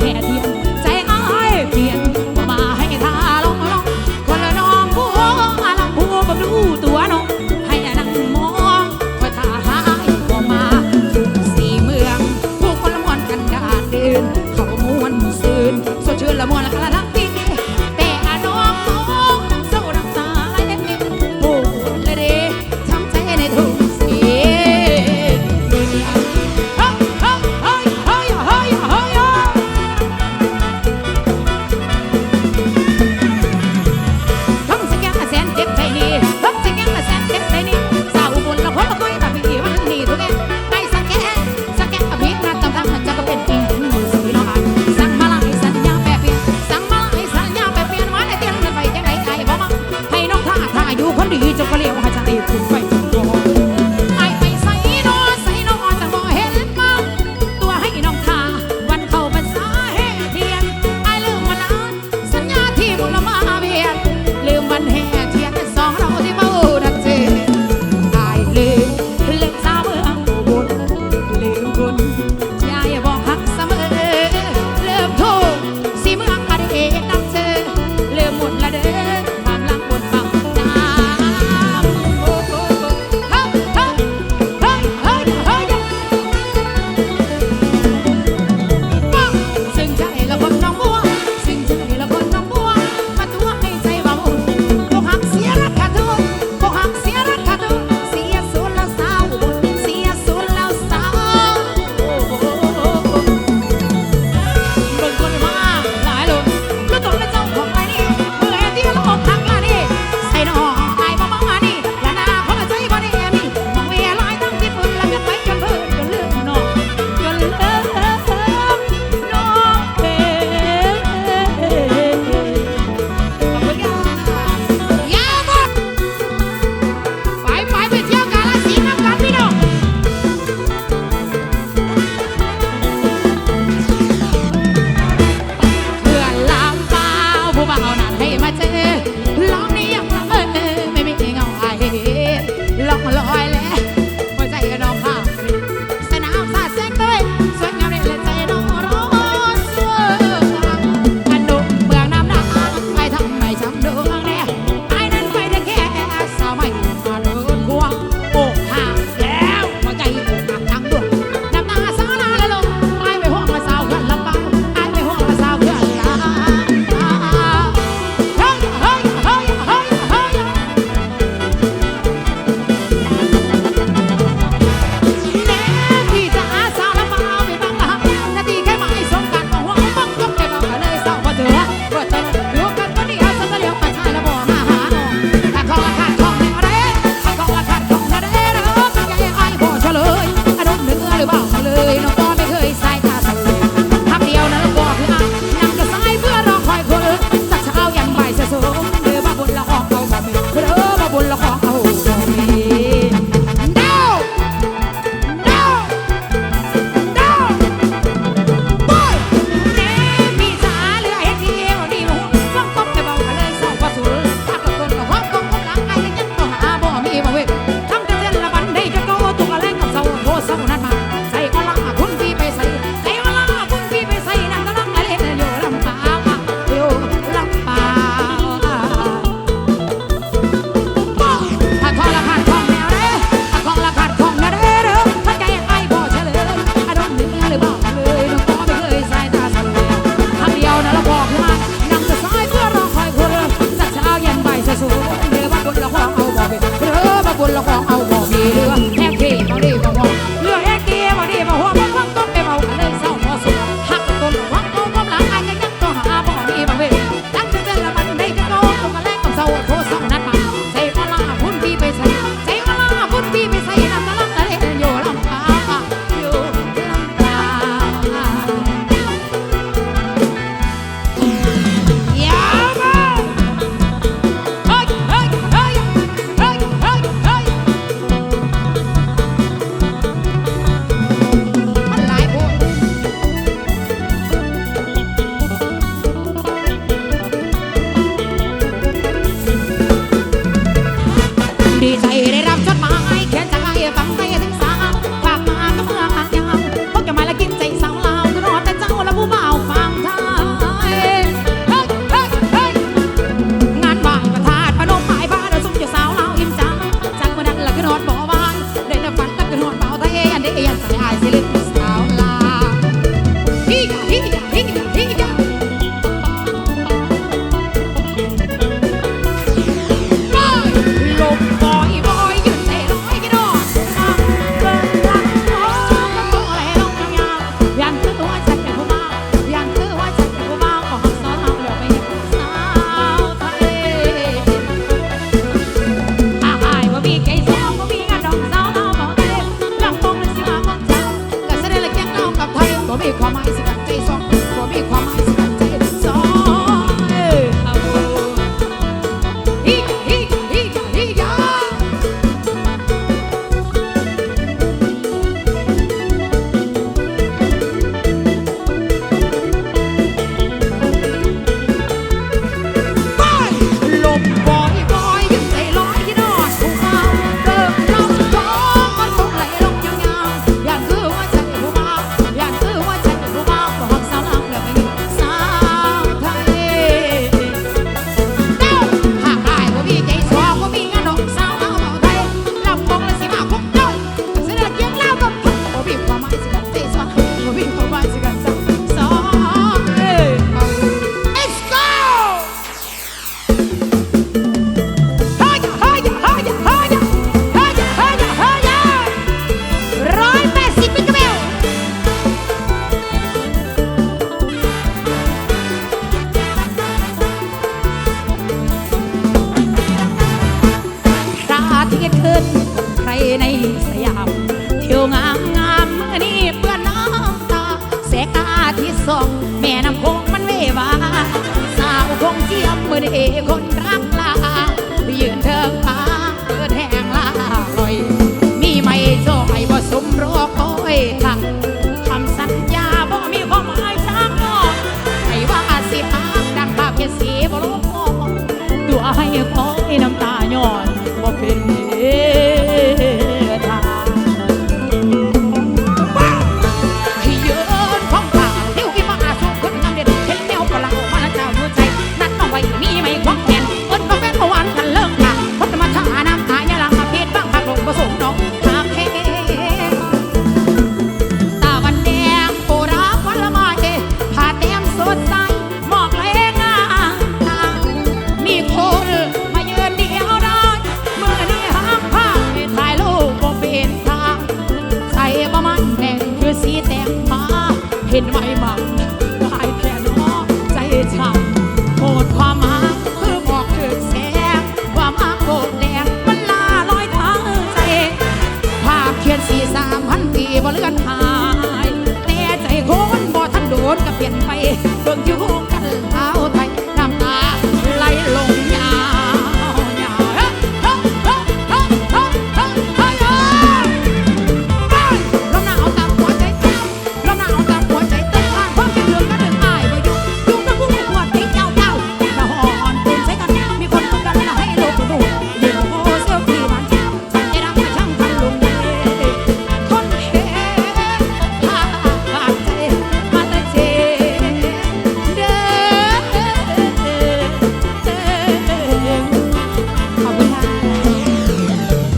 had ใครได้รับจดหมาย นใครในสยามเที่ยวงามงามเมื่อนี้เพื่อนน้องตาเสกตาที่สองแม่น้ำคงมันเววา สาวคงเจียมมือเอคนรัก